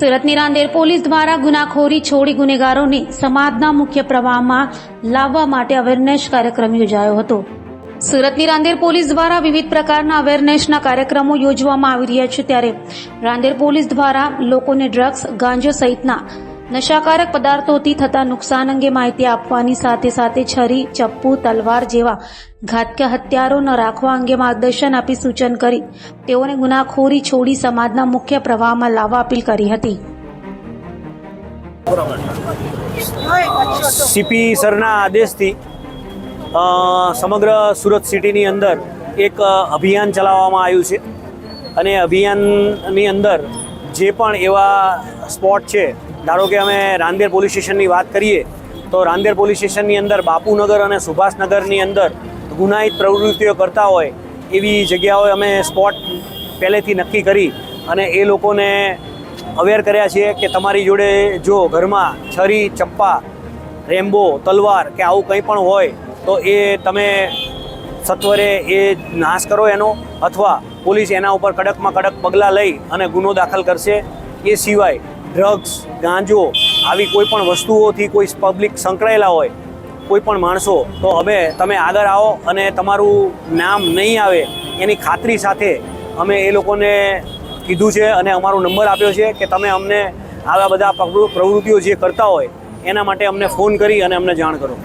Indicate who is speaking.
Speaker 1: સુરતની રાંદેર પોલીસ દ્વારા ગુનાખોરી છોડી ગુનેગારોને સમાજના મુખ્ય પ્રવાહમાં લાવવા માટે અવેરનેસ કાર્યક્રમ યોજાયો હતો. સુરતની રાંદેર પોલીસ દ્વારા વિવિધ પ્રકારના અવેરનેસના કાર્યક્રમો યોજવામાં આવી રહ્યા છે ત્યારે રાંદેર પોલીસ દ્વારા લોકોને ડ્રગ્સ ગાંજો સહિતના નશાકારક પદાર્થોથી થતા નુકસાન અંગે માહિતી આપવાની સાથે સાથે છરી, ચપ્પુ, તલવાર જેવા ઘાતક હથિયારો ન રાખવા અંગે માર્ગદર્શન આપી સૂચન કરી. તેઓને ગુનાખોરી છોડી સમાજના મુખ્ય પ્રવાહમાં લાવવા અપીલ કરી હતી.
Speaker 2: સીપી સરના આદેશથી સમગ્ર સુરત સિટીની અંદર એક અભિયાન ચલાવવામાં આવ્યું છે. અને અભિયાનની અંદર જે પણ એવા સ્પોટ છે ધારો કે અમે રાંદેર પોલીસ સ્ટેશનની વાત કરીએ, તો રાંદેર પોલીસ સ્ટેશનની અંદર બાપુનગર અને સુભાષનગરની અંદર ગુનાહિત પ્રવૃત્તિઓ કરતા હોય, એવી જગ્યાઓએ અમે સ્પોટ પહેલેથી નક્કી કરી અને એ લોકોને અવેર કર્યા છીએ કે તમારી જોડે જો ઘરમાં છરી ચપ્પા રેમ્બો, તલવાર કે આવું કંઈ પણ હોય, તો એ તમે સત્વરે એ નાશ કરો એનો અથવા પોલીસ એના ઉપર કડકમાં કડક પગલાં લઈ અને ગુનો દાખલ કરશે. એ સિવાય ડ્રગ્સ, ગાંજો આવી કોઈ પણ વસ્તુઓથી કોઈ પબ્લિક સંકળાયેલા હોય, કોઈ પણ માણસો, તો હવે તમે આગળ આવો અને તમારું નામ નહીં આવે એની ખાતરી સાથે અમે એ લોકોને કીધું છે અને અમારો નંબર આપ્યો છે કે તમે અમને આવા બધા પ્રવૃત્તિઓ જે કરતા હોય, એના માટે અમને ફોન કરી અને અમને જાણ કરો.